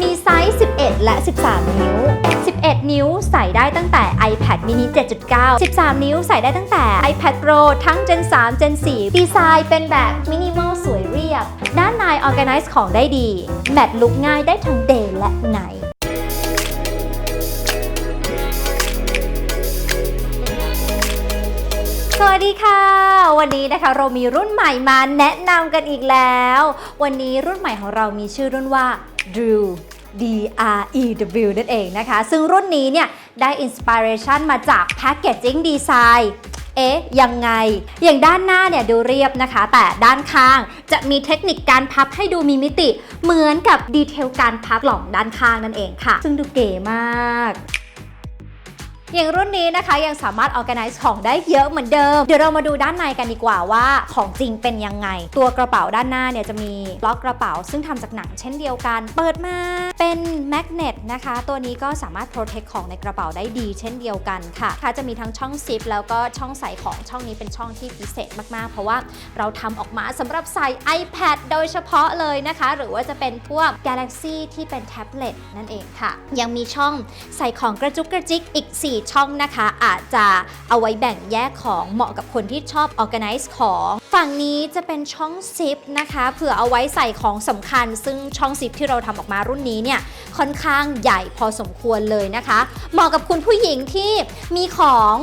มีไซส์ 11 และ 13 นิ้ว 11 นิ้วใส่ได้ตั้งแต่ iPad mini 7.9 13 นิ้วใส่ได้ตั้งแต่ iPad Pro ทั้ง Gen 3 Gen 4 ดีไซน์เป็นแบบมินิมอลสวยเรียบ ด้านใน organize ของได้ดี แมทลุกง่ายได้ทั้ง day และ night วัสดีค่ะ วันนี้นะคะเรามีรุ่นใหม่มาแนะนำกันอีกแล้ว วันนี้รุ่นใหม่ของเรามีชื่อรุ่นว่า Drew D R E W นั่นเองนะคะ ซึ่งรุ่นนี้เนี่ยได้อินสปิเรชันมาจาก Packaging Design เอ๊ะยังไง อย่างด้านหน้าเนี่ยดูเรียบนะคะ แต่ด้านข้างจะมีเทคนิคการพับให้ดูมีมิติ เหมือนกับดีเทลการพับกล่องด้านข้างนั่นเองค่ะ ซึ่งดูเก๋มาก อย่างรุ่นนี้นะคะยังสามารถ organize ของได้เยอะเหมือนเดิม เดี๋ยวเรามาดูด้านในกันดีกว่าว่าของจริงเป็นยังไง ตัวกระเป๋าด้านหน้าเนี่ยจะมีล็อกกระเป๋า ซึ่งทำจากหนังเช่นเดียวกัน เปิดมาเป็นแมกเนตนะคะ ตัวนี้ก็สามารถ protect ของในกระเป๋าได้ดี เช่นเดียวกันค่ะค่ะจะมีทั้งช่องซิปแล้วก็ช่องใส่ของช่องนี้เป็นช่องที่พิเศษมากๆ เพราะว่าเราทำออกมาสำหรับใส่ iPad โดยเฉพาะเลยนะคะ หรือว่าจะเป็นพวก Galaxy ที่เป็นแท็บเล็ตนั่นเองค่ะ ยังมีช่องใส่ของกระจุกกระจิกอีก 4ช่องนะคะ อาจจะเอาไว้แบ่งแยกของเหมาะกับคนที่ชอบ organize ของฝั่งนี้จะเป็นช่องซิปนะคะเผื่อเอาไว้ใส่ของสำคัญ ซึ่งช่องซิปที่เราทำออกมารุ่นนี้เนี่ยค่อนข้างใหญ่พอสมควรเลยนะคะ เหมาะกับคุณผู้หญิงที่มีของ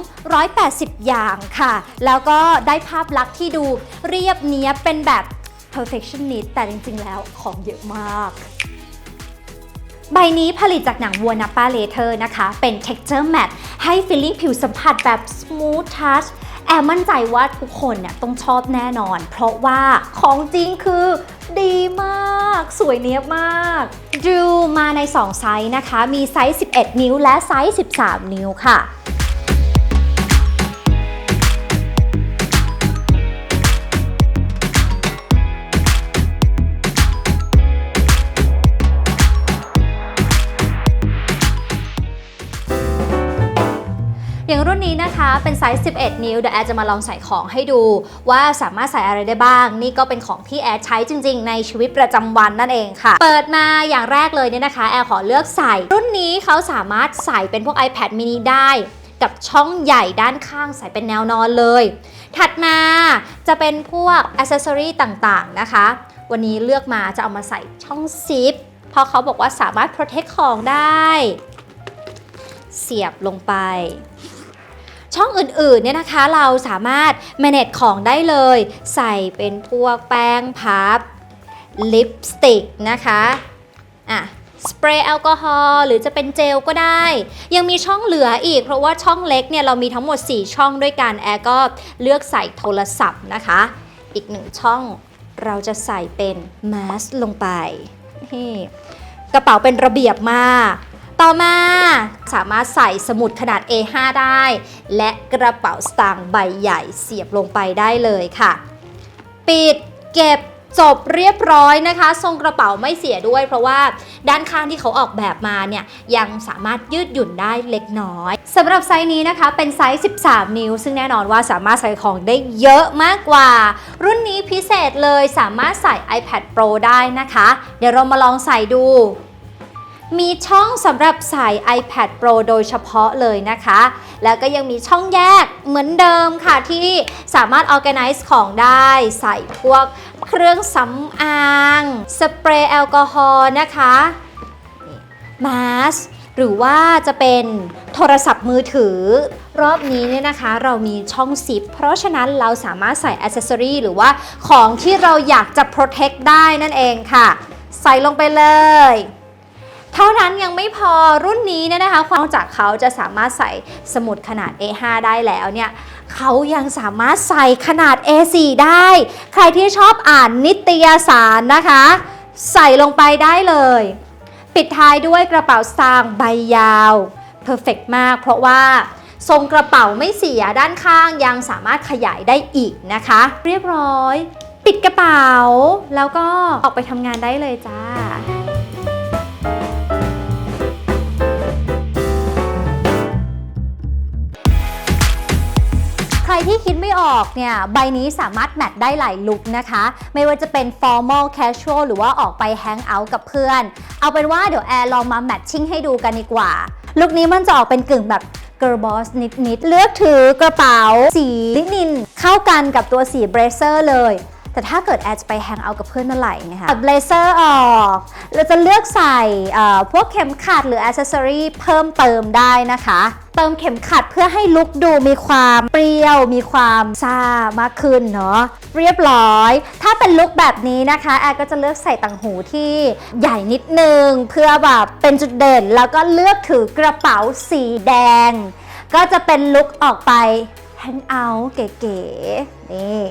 180 อย่างค่ะ แล้วก็ได้ภาพลักษณ์ที่ดูเรียบเนี้ยเป็นแบบ perfectionist แต่จริงๆ แล้วของเยอะมาก ใบนี้ผลิตจากหนังวัวนัปป้าเลเทอร์นะคะ เป็น texture matte ให้ feeling ผิวสัมผัสแบบ smooth touch แอบมั่นใจว่าทุกคนเนี่ยต้องชอบแน่นอน เพราะว่าของจริงคือดีมาก สวยเนี้ยบมากดูมาใน 2 ไซส์นะคะ มีไซส์ 11 นิ้วและไซส์ 13 นิ้วค่ะ นี้นะคะเป็นไซส์ 11 นิ้วเดี๋ยวแอร์จะมาลองใส่ของให้ดูว่าสามารถใส่อะไรได้บ้าง นี่ก็เป็นของที่แอร์ใช้จริง ๆ ในชีวิตประจำวันนั่นเองค่ะ เปิดมาอย่างแรกเลยเนี่ยนะคะ แอร์ขอเลือกใส่ รุ่นนี้เขาสามารถใส่เป็นพวก iPad mini ได้กับช่องใหญ่ด้านข้างใส่เป็นแนวนอนเลย ถัดมาจะเป็นพวกอ c เซสซอรีต่างๆนะคะ วันนี้เลือกมาจะเอามาใส่ช่องซิปเพราะเขาบอกว่าสามารถ protect ของได้ เสียบลงไป ช่องอื่นๆเนี่ยนะคะเราสามารถ manage ของได้เลย ใส่เป็นพวกแป้งพับลิปสติกนะคะอะสเปรย์แอลกอฮอล์หรือจะเป็นเจลก็ได้ ยังมีช่องเหลืออีก เพราะว่าช่องเล็กเนี่ยเรามีทั้งหมด 4 ช่องด้วยกันแอร์ก็เลือกใส่โทรศัพท์นะคะ อีกหนึ่งช่องเราจะใส่เป็นมาสลงไปนี่กระเป๋าเป็นระเบียบมาก ต่อมาสามารถใส่สมุดขนาด A5 ได้ และกระเป๋าสตางค์ใบใหญ่เสียบลงไปได้เลยค่ะ ปิดเก็บจบเรียบร้อยนะคะ ทรงกระเป๋าไม่เสียด้วย เพราะว่าด้านข้างที่เขาออกแบบมาเนี่ยยังสามารถยืดหยุ่นได้เล็กน้อยสำหรับไซส์นี้นะคะเป็นไซส์ 13 นิ้ว ซึ่งแน่นอนว่าสามารถใส่ของได้เยอะมากกว่า รุ่นนี้พิเศษเลยสามารถใส่ iPad Pro ได้นะคะ เดี๋ยวเรามาลองใส่ดู มีช่องสำหรับใส่ iPad Pro โดยเฉพาะเลยนะคะ แล้วก็ยังมีช่องแยกเหมือนเดิมค่ะที่สามารถ organize ของได้ ใส่พวกเครื่องสำอาง สเปรย์แอลกอฮอล์นะคะมาสหรือว่าจะเป็นโทรศัพท์มือถือ รอบนี้เนี่ยนะคะ เรามีช่องซิปเพราะฉะนั้นเราสามารถใส่อ c เซสซอรีหรือว่าของที่เราอยากจะ protect ได้นั่นเองค่ะ ใส่ลงไปเลย เท่านั้นยังไม่พอรุ่นนี้เนี่ยนะคะนอกจากเขาจะสามารถใส่สมุดขนาด A5 ได้แล้วเนี่ยเขายังสามารถใส่ขนาด A4 ได้ ใครที่ชอบอ่านนิตยสารนะคะ ใส่ลงไปได้เลย ปิดท้ายด้วยกระเป๋าสตางค์ใบยาวเพอร์เฟกมาก เพราะว่าทรงกระเป๋าไม่เสียด้านข้างยังสามารถขยายได้อีกนะคะ เรียบร้อย ปิดกระเป๋าแล้วก็ออกไปทำงานได้เลยจ้า ที่คิดไม่ออกเนี่ย ใบนี้สามารถแมทได้หลายลุคนะคะ ไม่ว่าจะเป็น formal casual หรือว่าออกไปแฮงเอาท์กับเพื่อน เอาเป็นว่าเดี๋ยวแอร์ลองมาแมทชิ่งให้ดูกันดีกว่า ลุคนี้มันจะออกเป็นกึ่งแบบ girl boss นิดๆ เลือกถือกระเป๋าสีลินิน เข้ากันกับตัวสีเบรเซอร์เลย แต่ถ้าเกิดแอร์จะไปแฮงเอาท์กับเพื่อนเมื่อไหร่เนะคะตัดเบลเซอร์ออกเราจะเลือกใส่พวกเข็มขัดหรืออ c เซสซอรีเพิ่มเติมได้นะคะ เติมเข็มขัดเพื่อให้ลุคดูมีความเปรี้ยว มีความซ่ามากขึ้นเนาะเรียบร้อย ถ้าเป็นลุคแบบนี้นะคะ แอร์ก็จะเลือกใส่ต่างหูที่ใหญ่นิดนึง เพื่อแบบเป็นจุดเด่น แล้วก็เลือกถือกระเป๋าสีแดง ก็จะเป็นลุคออกไปแฮงเอาท์เก๋ๆนี่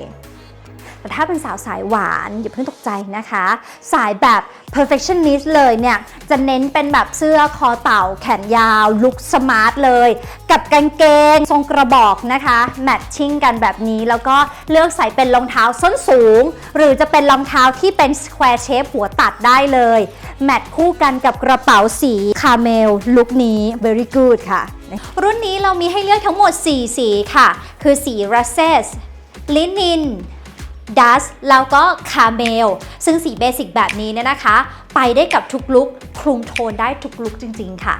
แต่ถ้าเป็นสาวสายหวานอย่าเพิ่งตกใจนะคะ สายแบบ perfectionist เลยเนี่ยจะเน้นเป็นแบบเสื้อคอเต่าแขนยาวลุคสมาร์ทเลย กับกางเกงทรงกระบอกนะคะแมทชิ่งกันแบบนี้แล้วก็เลือกใส่เป็นรองเท้าส้นสูง หรือจะเป็นรองเท้าที่เป็น square shape หัวตัดได้เลย แมทคู่กันกับกระเป๋าสีคาเมลลุคนี้ very good ค่ะ รุ่นนี้เรามีให้เลือกทั้งหมด 4 สีค่ะ คือสี russet ลินิน ดัสแล้วก็คาเมลซึ่งสีเบสิกแบบนี้เนี่ยนะคะ ไปได้กับทุกลุกคลุมโทนได้ทุกลุกจริง ๆ ค่ะ